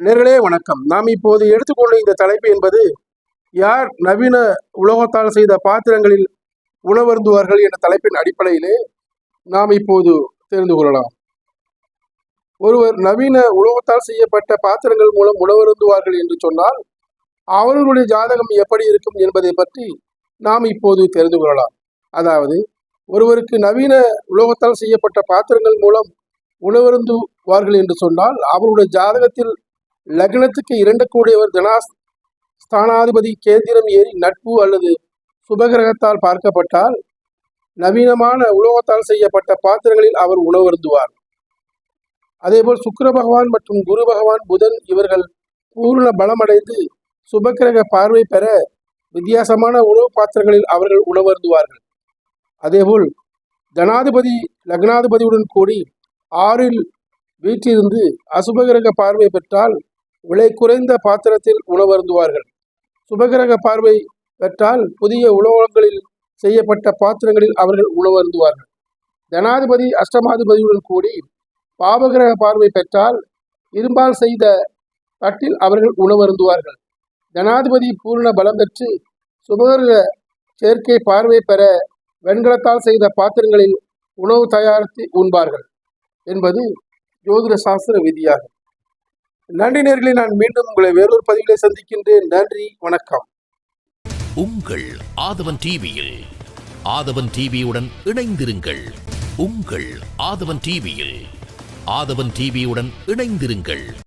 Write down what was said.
நேர்களே வணக்கம். நாம் இப்போது எடுத்துக்கொண்ட இந்த தலைப்பு என்பது யார் நவீன உலோகத்தால் செய்த பாத்திரங்களில் உணவருந்துவார்கள் என்ற தலைப்பின் அடிப்படையிலே நாம் இப்போது தெரிந்து கொள்ளலாம். ஒருவர் நவீன உலகத்தால் செய்யப்பட்ட பாத்திரங்கள் மூலம் உணவருந்துவார்கள் என்று சொன்னால் அவர்களுடைய ஜாதகம் எப்படி இருக்கும் என்பதை பற்றி நாம் இப்போது தெரிந்து கொள்ளலாம். அதாவது ஒருவருக்கு நவீன உலோகத்தால் செய்யப்பட்ட பாத்திரங்கள் மூலம் உணவருந்துவார்கள் என்று சொன்னால் அவருடைய ஜாதகத்தில் லக்னத்துக்கு இரண்டு கூடியவர் தனாஸ் ஸ்தானாதிபதி கேந்திரம் ஏறி நட்பு அல்லது சுபகிரகத்தால் பார்க்கப்பட்டால் நவீனமான உலோகத்தால் செய்யப்பட்ட பாத்திரங்களில் அவர் உணவருந்துவார். அதேபோல் சுக்கர பகவான் மற்றும் குரு பகவான் புதன் இவர்கள் பூர்ண பலமடைந்து சுபக்கிரக பார்வை பெற வித்தியாசமான உணவு பாத்திரங்களில் அவர்கள் உணவருந்துவார்கள். அதேபோல் தனாதிபதி லக்னாதிபதியுடன் கூடி ஆறில் வீற்றிருந்து அசுபகிரக பார்வை பெற்றால் விலை குறைந்த பாத்திரத்தில் உணவருந்துவார்கள். சுபகிரக பார்வை பெற்றால் புதிய உணவகங்களில் செய்யப்பட்ட பாத்திரங்களில் அவர்கள் உணவருந்துவார்கள். தனாதிபதி அஷ்டமாதிபதியுடன் கூடி பாவகிரக பார்வை பெற்றால் இரும்பால் செய்த தட்டில் அவர்கள் உணவருந்துவார்கள். தனாதிபதி பூர்ண பலம் பெற்று சுபகிரக சேர்க்கை பார்வை பெற வெண்கலத்தால் செய்த பாத்திரங்களில் உணவு தயாரித்து உண்பார்கள் என்பது ஜோதிட சாஸ்திர விதியாகும். நன்றி நேர்களை நான் மீண்டும் உங்களை வேறொரு பதிவிலே சந்திக்கின்றேன். நன்றி வணக்கம். உங்கள் ஆதவன் டிவியில் ஆதவன் டிவியுடன் இணைந்திருங்கள். உங்கள் ஆதவன் டிவியில் ஆதவன் டிவியுடன் இணைந்திருங்கள்.